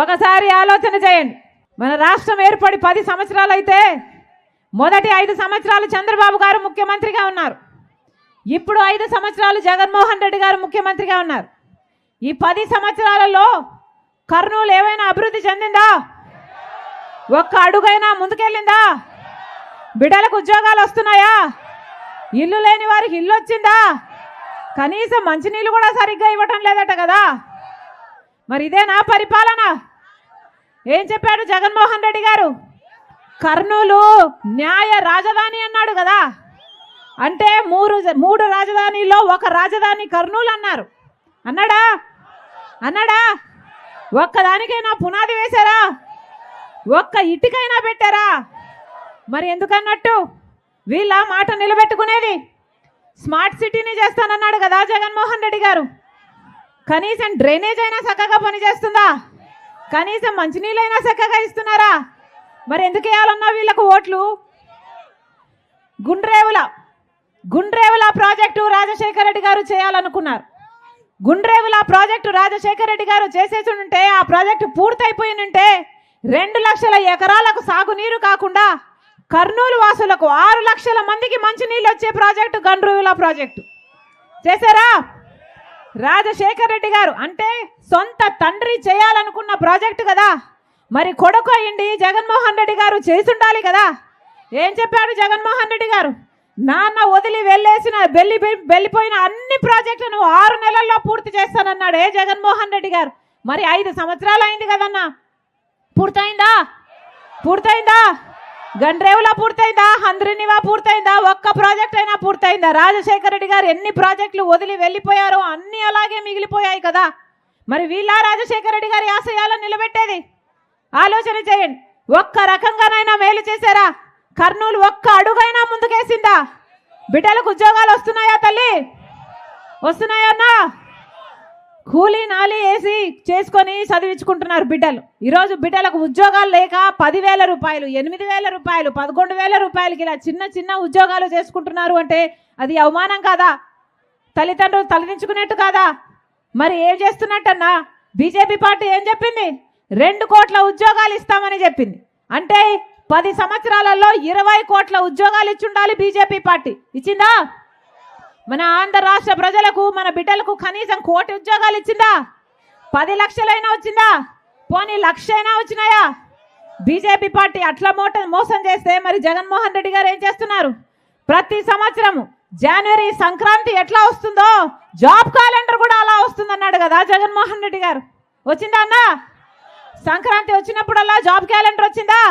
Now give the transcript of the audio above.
ఒకసారి ఆలోచన చేయండి. మన రాష్ట్రం ఏర్పడి పది సంవత్సరాలు అయితే మొదటి ఐదు సంవత్సరాలు చంద్రబాబు గారు ముఖ్యమంత్రిగా ఉన్నారు. ఇప్పుడు ఐదు సంవత్సరాలు జగన్మోహన్ రెడ్డి గారు ముఖ్యమంత్రిగా ఉన్నారు. ఈ పది సంవత్సరాలలో కర్నూలు ఏమైనా అభివృద్ధి చెందిందా? ఒక్క అడుగైనా ముందుకెళ్ళిందా? బిడ్డలకు ఉద్యోగాలు వస్తున్నాయా? ఇల్లు లేని వారికి ఇల్లు వచ్చిందా? కనీసం మంచినీళ్ళు కూడా సరిగ్గా ఇవ్వటం లేదట కదా? మరి ఇదే నా పరిపాలన. ఏం చెప్పాడు జగన్మోహన్ రెడ్డి గారు? కర్నూలు న్యాయ రాజధాని అన్నాడు కదా. అంటే మూడు మూడు రాజధానిలో ఒక రాజధాని కర్నూలు అన్నారు. అన్నాడా? అన్నాడా? ఒక్కదానికైనా పునాది వేశారా? ఒక్క ఇటుకైనా పెట్టారా? మరి ఎందుకన్నట్టు? వీళ్ళ మాట నిలబెట్టుకునేది స్మార్ట్ సిటీని చేస్తానన్నాడు కదా జగన్మోహన్ రెడ్డి గారు. కనీసం డ్రైనేజ్ అయినా చక్కగా పనిచేస్తుందా కనీసం మంచినీళ్ళైనా చక్కగా ఇస్తున్నారా? మరి ఎందుకు వేయాలన్నా వీళ్ళకు ఓట్లు? గుండ్రేవుల గుండ్రేవుల ప్రాజెక్టు రాజశేఖర రెడ్డి గారు చేయాలనుకున్నారు. గుండ్రేవుల ప్రాజెక్టు రాజశేఖర రెడ్డి గారు చేసేసి ఉంటే ఆ ప్రాజెక్టు పూర్తయిపోయి ఉంటే రెండు లక్షల ఎకరాలకు సాగునీరు కాకుండా కర్నూలు వాసులకు ఆరు లక్షల మందికి మంచినీళ్ళు వచ్చే ప్రాజెక్టు గండ్రేవుల ప్రాజెక్టు. చేశారా? రాజశేఖర్ రెడ్డి గారు అంటే సొంత తండ్రి చేయాలనుకున్న ప్రాజెక్టు కదా? మరి కొడుకు అయ్యింది జగన్మోహన్ రెడ్డి గారు చేసుండాలి కదా? ఏం చెప్పాడు జగన్మోహన్ రెడ్డి గారు? నాన్న వదిలి వెళ్ళేసిన వెళ్ళి వెళ్ళిపోయిన అన్ని ప్రాజెక్టులను ఆరు నెలల్లో పూర్తి చేస్తానన్నాడు ఏ జగన్మోహన్ రెడ్డి గారు. మరి ఐదు సంవత్సరాలు అయింది కదన్నా? పూర్తయిందా? పూర్తయిందా? గండ్రేవులా పూర్తయిందా? హంద్రినివా పూర్తయిందా? ఒక్క ప్రాజెక్ట్ అయినా పూర్తయిందా? రాజశేఖర రెడ్డి గారు ఎన్ని ప్రాజెక్టులు వదిలి వెళ్ళిపోయారో అన్ని అలాగే మిగిలిపోయాయి కదా. మరి వీళ్ళ రాజశేఖర రెడ్డి గారి ఆశయాలను నిలబెట్టేది? ఆలోచన చేయండి. ఒక్క రకంగానైనా మేలు చేశారా? కర్నూలు ఒక్క అడుగైనా ముందుకేసిందా? బిడ్డలకు ఉద్యోగాలు వస్తున్నాయా తల్లి? వస్తున్నాయా అన్నా? కూలీ నాలి వేసి చేసుకొని చదివించుకుంటున్నారు బిడ్డలు. ఈరోజు బిడ్డలకు ఉద్యోగాలు లేక పదివేల రూపాయలు ఎనిమిది వేల రూపాయలు పదకొండు వేల రూపాయలకి ఇలా చిన్న చిన్న ఉద్యోగాలు చేసుకుంటున్నారు అంటే అది అవమానం కాదా? తల్లిదండ్రులు తలదించుకున్నట్టు కాదా? మరి ఏం చేస్తున్నట్టన్నా? బీజేపీ పార్టీ ఏం చెప్పింది? రెండు కోట్ల ఉద్యోగాలు ఇస్తామని చెప్పింది. అంటే పది సంవత్సరాలలో ఇరవై కోట్ల ఉద్యోగాలు ఇచ్చుండాలి బీజేపీ పార్టీ. ఇచ్చిందా? మన ఆంధ్ర రాష్ట్ర ప్రజలకు మన బిడ్డలకు కనీసం కోటి ఉద్యోగాలు ఇచ్చిందా? పది లక్షలైనా వచ్చిందా? పోనీ లక్ష అయినా వచ్చినాయా? బీజేపీ పార్టీ అట్లా మోట మోసం చేస్తే మరి జగన్మోహన్ రెడ్డి గారు ఏం చేస్తున్నారు? ప్రతి సంవత్సరము జనవరి సంక్రాంతి ఎట్లా వస్తుందో జాబ్ క్యాలెండర్ కూడా అలా వస్తుందన్నాడు కదా జగన్మోహన్ రెడ్డి గారు. వచ్చిందా అన్నా? సంక్రాంతి వచ్చినప్పుడల్లా జాబ్ క్యాలెండర్ వచ్చిందా?